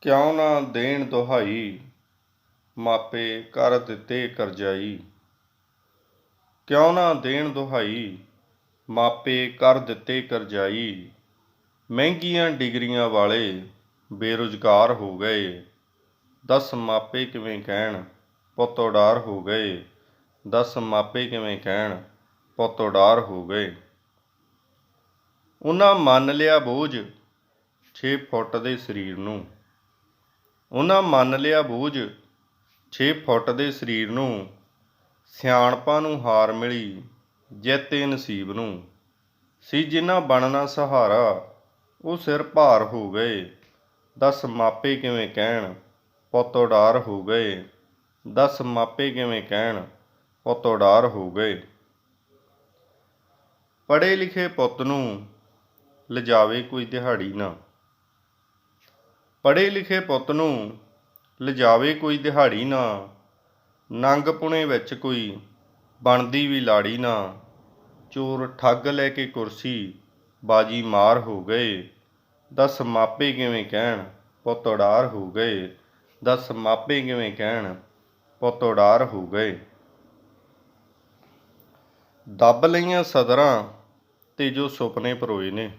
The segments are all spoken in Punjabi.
ਕਿਉ ਨਾ ਦੇਣ ਦੁਹਾਈ, ਮਾਪੇ ਕਰ ਦਿੱਤੇ ਕਰਜਾਈ। ਕਿਉ ਨਾ ਦੇਣ ਦੁਹਾਈ, ਮਾਪੇ ਕਰ ਦਿੱਤੇ ਕਰਜਾਈ। ਮਹਿੰਗੀਆਂ ਡਿਗਰੀਆਂ ਵਾਲੇ ਬੇਰੁਜ਼ਗਾਰ ਹੋ ਗਏ। ਦਸ ਮਾਪੇ ਕਿਵੇਂ ਕਹਿਣ, ਪੁੱਤ ਉਡਾਰ ਹੋ ਗਏ। ਦਸ ਮਾਪੇ ਕਿਵੇਂ ਕਹਿਣ, ਪੁੱਤ ਉਡਾਰ ਹੋ ਗਏ। ਉਹਨਾਂ ਮੰਨ ਲਿਆ ਬੋਝ 6 ਫੁੱਟ ਦੇ ਸਰੀਰ ਨੂੰ। ਉਹਨਾਂ ਮੰਨ ਲਿਆ ਬੋਝ। 6 ਫੁੱਟ ਦੇ ਸਰੀਰ ਨੂੰ, ਸਿਆਣਪਾਂ ਨੂੰ ਹਾਰ ਮਿਲੀ ਜੈਤੇ ਨਸੀਬ ਨੂੰ। ਸੀ ਜਿਨ੍ਹਾਂ ਬਣਨਾ ਸਹਾਰਾ, ਉਹ ਸਿਰ ਭਾਰ ਹੋ ਗਏ। ਦਸ ਮਾਪੇ ਕਿਵੇਂ ਕਹਿਣ, ਪੁੱਤ ਉਡਾਰ ਹੋ ਗਏ। ਦਸ ਮਾਪੇ ਕਿਵੇਂ ਕਹਿਣ, ਪੁੱਤ ਉਡਾਰ ਹੋ ਗਏ। ਪੜ੍ਹੇ ਲਿਖੇ ਪੁੱਤ ਨੂੰ ਲਿਜਾਵੇ ਕੋਈ ਦਿਹਾੜੀ ਨਾ। ਪੜ੍ਹੇ ਲਿਖੇ ਪੁੱਤ ਨੂੰ ਲਿਜਾਵੇ ਕੋਈ ਦਿਹਾੜੀ ਨਾ, ਨੰਗ ਪੁਣੇ ਵਿੱਚ ਕੋਈ ਬਣਦੀ ਵੀ ਲਾੜੀ ਨਾ। ਚੋਰ ਠੱਗ ਲੈ ਕੇ ਕੁਰਸੀ, ਬਾਜੀ ਮਾਰ ਹੋ ਗਏ। ਦਸ ਮਾਪੇ ਕਿਵੇਂ ਕਹਿਣ, ਪੁੱਤ ਉਡਾਰ ਹੋ ਗਏ। ਦਸ ਮਾਪੇ ਕਿਵੇਂ ਕਹਿਣ, ਪੁੱਤ ਉਡਾਰ ਹੋ ਗਏ। ਦੱਬ ਲਈਆਂ ਸਦਰਾਂ ਤੇ ਜੋ ਸੁਪਨੇ ਪਰੋਏ ਨੇ।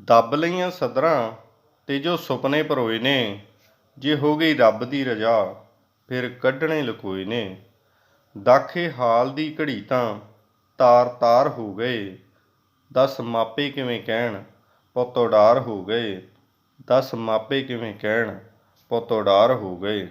ਦੱਬ ਲਈਆਂ ਸਦਰਾਂ ਤੇ ਜੋ ਸੁਪਨੇ ਪਰੋਏ ਨੇ, ਜੇ ਹੋ ਗਈ ਰੱਬ ਦੀ ਰਜ਼ਾ, ਫਿਰ ਕੱਢਣੇ ਲਕੋਏ ਨੇ। ਦਾਖੇ ਹਾਲ ਦੀ ਘੜੀ ਤਾਂ ਤਾਰ ਤਾਰ ਹੋ ਗਏ। ਦਸ ਮਾਪੇ ਕਿਵੇਂ ਕਹਿਣ, ਪੁੱਤ ਉਡਾਰ ਹੋ ਗਏ। ਦਸ ਮਾਪੇ ਕਿਵੇਂ ਕਹਿਣ, ਪੁੱਤ ਉਡਾਰ ਹੋ ਗਏ।